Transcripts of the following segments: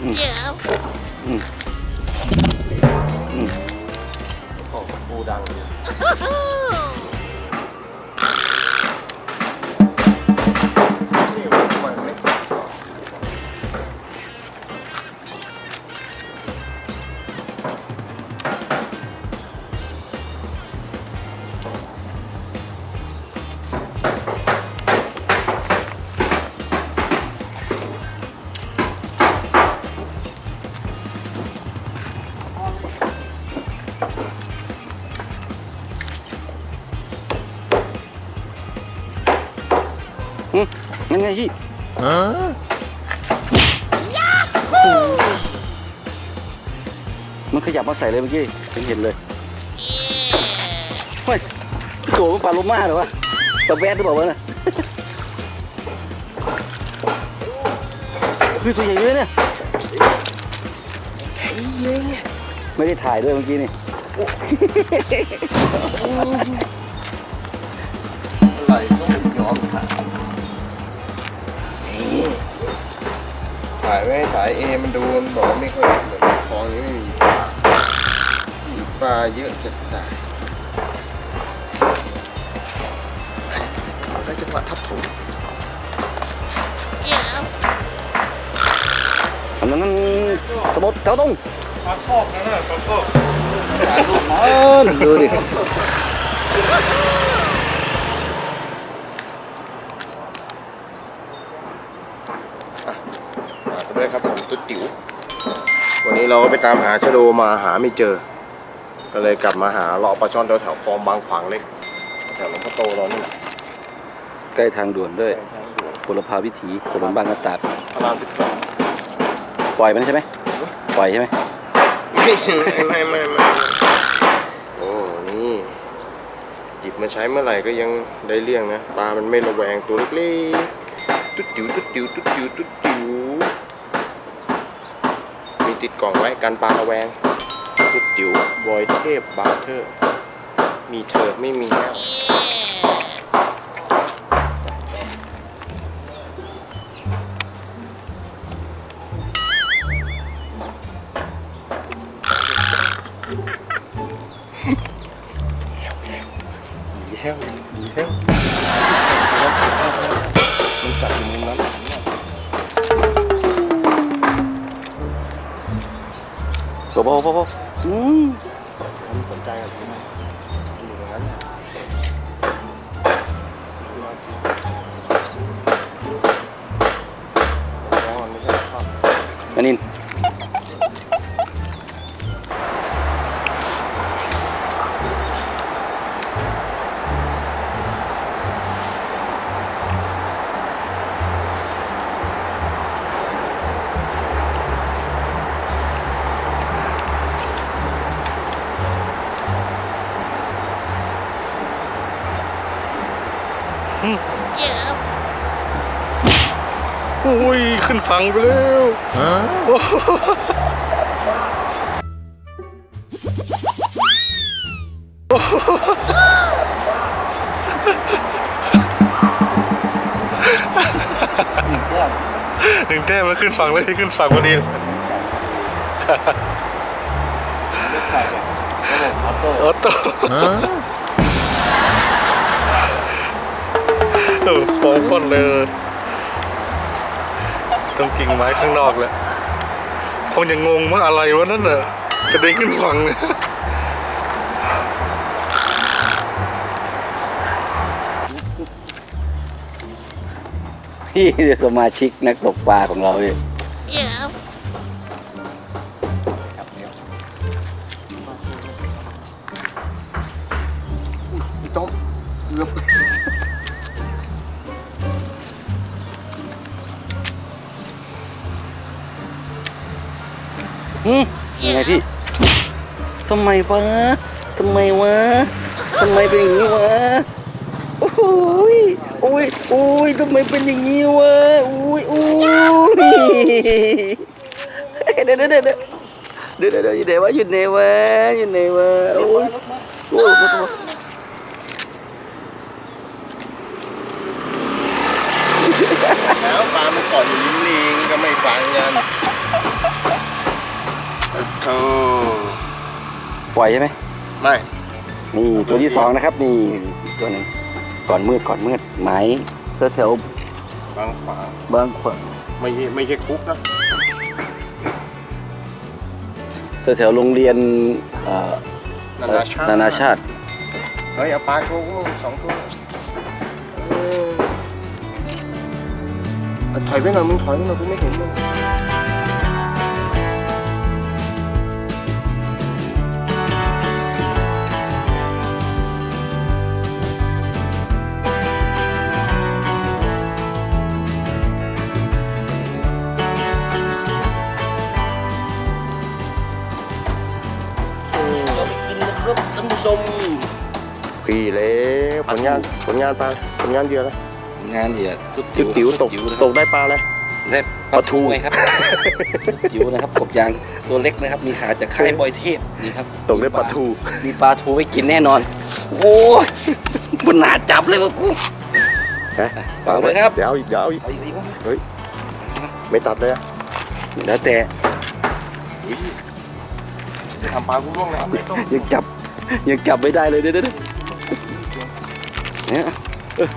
โอ้ปูดัง ไงพี่มันขยับมาใส่เลยเมื่อกี้เห็นเห็นเลยเฮ้ยโจมันปลาโลมาเหรอวะปลาแวดหรือเปล่าวะน่ะคือตัวใหญ่เลยเนี่ยไม่ได้ถ่ายด้วยเมื่อกี้นี่อะไรก็ไม่ยอมถ่าย ถ่ายไม่ให้สายเอมันดูมันบอกไม่ค่อยเหมือนคลองนี้ไม่มีปลามีปลาเยอะจะตายได้จังหวะทับถม Yeah. อันนั้นนั่นตะบดเท้าตงปลาคอกนะน่ะปลาคอกดูดิกันด้วยครับผมตุ๊ดติ๋ววันนี้ เราก็ไปตามหาชะโดมาหาไม่เจอ ก็เลยกลับมาหาเลาะปลาช่อนแถวแถวๆคลองบางขวางเล็กแถวหลวงพ่อโตเรานี่แหละใกล้ทางด่วนด้วยพลพาวิถีถนนบางกระตาดพระรามสิบสองปล่อยมันใช่ไหมปล่อยใช่ไหมไม่ไม่ไม่ไม่โอ้นี่หยิบมาใช้เมื่อไหร่ก็ยังได้เรื่องนะปลามันไม่ระแวงตัวเล็กๆตุ๊ดจิ๋วตุ๊ดจิ๋วตุ๊ดจิ๋วตุ๊ดจิ๋วมี ติดกล่องไว้กันปลาระแวงตุ๊ดจิ๋วบอยเทพบาร์เทอร์ มีเธอไม่มีแล้วดีแล้วดีแล้ว โอ้โหโอ้โหอืมมันสนใจกับผมมันอยู่ตรงนั้นแล้วมัน ไม่ใช่ชอบอันนี้ Yeah. อุ้ย ขึ้นฝั่งไปแล้วหนึ่งแต้มมันขึ้นฝั่งเลยขึ้นฝั่งพอดีเลยออโต้ โอ้โหฟอนเลยต้องกิ่งไม้ข้างนอกแหละคงยังงงว่าอะไรวะนั่นน่ะกระเด็นขึ้นฝั่งเลยพี่เรียกสมาชิกนักตกปลาของเราเนี่ย อืมยังไงพี่ทำไมวะทำไมวะทำไมเป็นอย่างนี้วะโอ้ยโอ้ยโอ้ยทำไมเป็นอย่างนี้วะโอ้ยโอ้ยเดี๋ยวเดี๋ยวเดี๋ยวเดี๋ยวเดี๋ยวเดี๋ยวอยู่ไหนวะอยู่ไหนวะอยู่ไหนวะโอ้ยโอ้ยแล้วปลามันเกาะอยู่ลิ้นลิงก็ไม่ฟังกัน อปล่อยใช่ไหมไม่นี่ตัวที่สองนะครับนี่อีกตัวหนึ่งก่อนมืดก่อนมืดไหมแถวบางขวางๆบางขวางไม่ใช่ไม่ใช่คุกนะแถวๆโรงเรียนเอ่อนานาชาตินานาชาติ เฮ้ยเอาปลาโชว์กูสองตัวเออเอาถอยไปหน่อยมึงถอยไปหน่อยกูไม่เห็นมึง พี่เลยผลงานผลงานปลาผลงานเดียวเลยงานเดียตุ๊ดจิ๋วติ๋วตกจิ๋วนะคตรับกได้ปลาเลยได้ปลาทูไงครับจิ๋วนะครับกบยางตัวเล็กนะครับ มีขาจากค่ายบอยเทพนี่ครับตกได้ปลาทูมีปลาทูไว้กินแน่นอน โอ้ยมันหนาจับเลยวะกูฮะฝากไว้ครับเดี๋ยวเอาอีกเดี๋ยวเอาอีกเอาอีกอีกวะไม่ตัดเลยอะแล้วแต่ทำปลากูร่วงแล้วไม่ต้องยังจับยังจับไม่ได้เลยเด้อ เอเด้อเนี่ย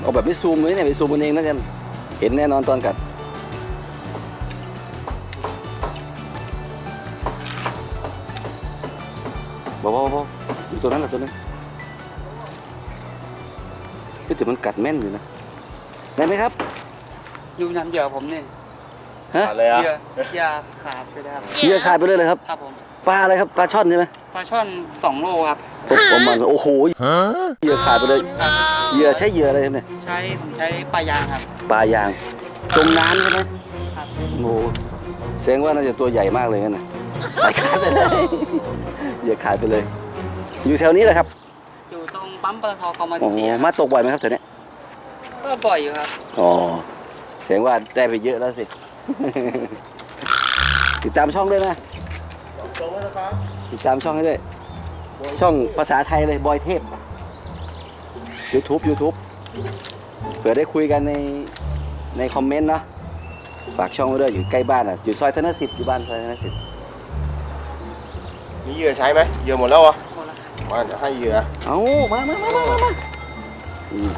เอาแบบไม่ซูมเลยเนี่ยไปซูมมันเองแล้วกัน เห็นแน่นอนตอนกัดบอกบอกบอกอยู่ตัวนั้นแหละตัวนั้นก็แต่มันกัดแม่นอยู่นะ ได้ไหมครับยูน้ำเหยื่อผมเนี่ย ฮะอะไรเหอะยื่อเหยื่อขาดไปแล้วครับเหยื่อขาดไปเลยเลยครับ ครับผม ปลาอะไรครับ ปลาช่อนใช่ไหมปลาช่อนสองโลครับประมาณโอ้โหเหยื่อขาดไปเลยครับเหยื่อใช้เหยื่ออะไรครับเนี่ยใช้ผมใช้ปลายางครับ ปลายาง จมน้ำใช่ไหมครับโอ้โหแสดงว่าน่าจะตัวใหญ่มากเลยนั่นนะขายขาดไปเลยเหยื่อขาดไปเลย อยู่แถวนี้แหละครับ อยู่ตรงปั๊มปตทคอมมาโอ้นิโหตี้มาตกบ่อยไหมครับแถวเนี้ยก็บ่อยอยู่ครับ อ๋อแสดงว่าได้ไปเยอะแล้วสิ ติดตามช่องด้วยนะตรงแล้วนะครับติดตามช่องให้ด้วย ช่องภาษาไทยเลยบอยเทพ YouTube YouTube เผื่อได้คุยกันในในคอมเมนต์เนาะฝากช่องไว้ด้วยอยู่ใกล้บ้านอะอยู่ซอยธนสิทธิ์อยู่บ้านซอยธนสิทธิ์มีเหยื่อใช้ไหมเหยื่อหมดแล้วเหรอหมดแล้วครับมาจะให้เหยื่อเอามามามามามามาอืม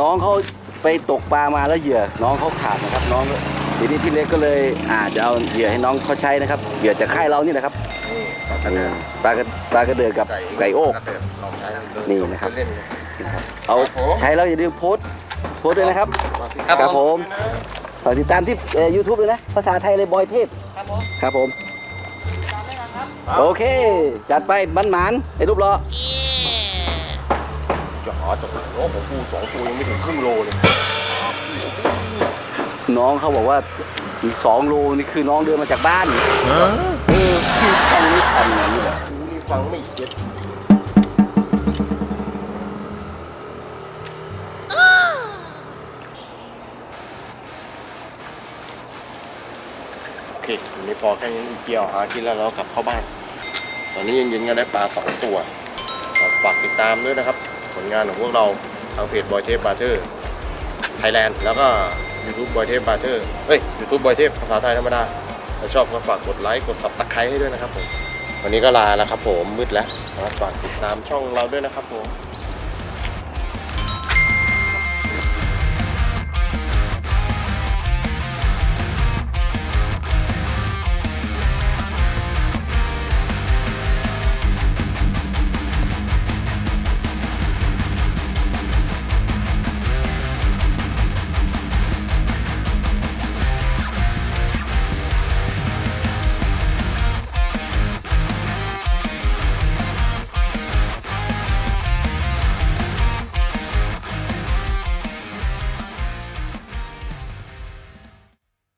น้องเขาไปตกปลามาแล้วเหยื่อ น้องเขาขาดนะครับ น้องก็ ทีนี้พี่เล็กก็เลยอาจจะเอาเหยื่อให้น้องเขาใช้นะครับเหยื่อจากค่ายเรานี่แหละครับนี่ปลากระเดือกปลากระปลากระเดือกกับไก่โอกปลากระเดือกลองใช้นี่นะครับเล่นเลยเอาครับผมใช้แล้วอย่าลืมโพสต์โพสต์ด้วยนะครับครับผมฝากติดตามที่ยูทูบเลยนะ ภาษาไทยเลยบอยเทพครับผมครับผมตามได้นะครับโอเค จัดไปบันหมานไอ้รูปรอจ๋อจ๋อโอ้ของกูสองตัวยังไม่ถึงครึ่งโลเลย น้องเขาบอกว่าอีกสองโลนี่คือน้องเดินมาจากบ้านเออพี่ฟังไม่ทันนะนี่แหละกูนี่ฟังไม่เก็ตโอเควันนี้พอแค่นี้เกี่ยวหากินแล้วเรากลับเข้าบ้าน ตอนนี้เย็นๆก็ได้ปลาสองตัวฝากติดตามด้วยนะครับ ผลงานของพวกเราทางเพจบอยเทพบาร์เทอร์ไทยแลนด์แล้วก็ YouTube บอยเทพบาร์เทอร์เฮ้ย YouTube บอยเทพภาษาไทยธรรมดาถ้าชอบก็ฝากกดไลค์กดซับตะไคร้ให้ด้วยนะครับผมวันนี้ก็ลาแล้วครับผมมืดแล้วฝากติดตามช่องเราด้วยนะครับผม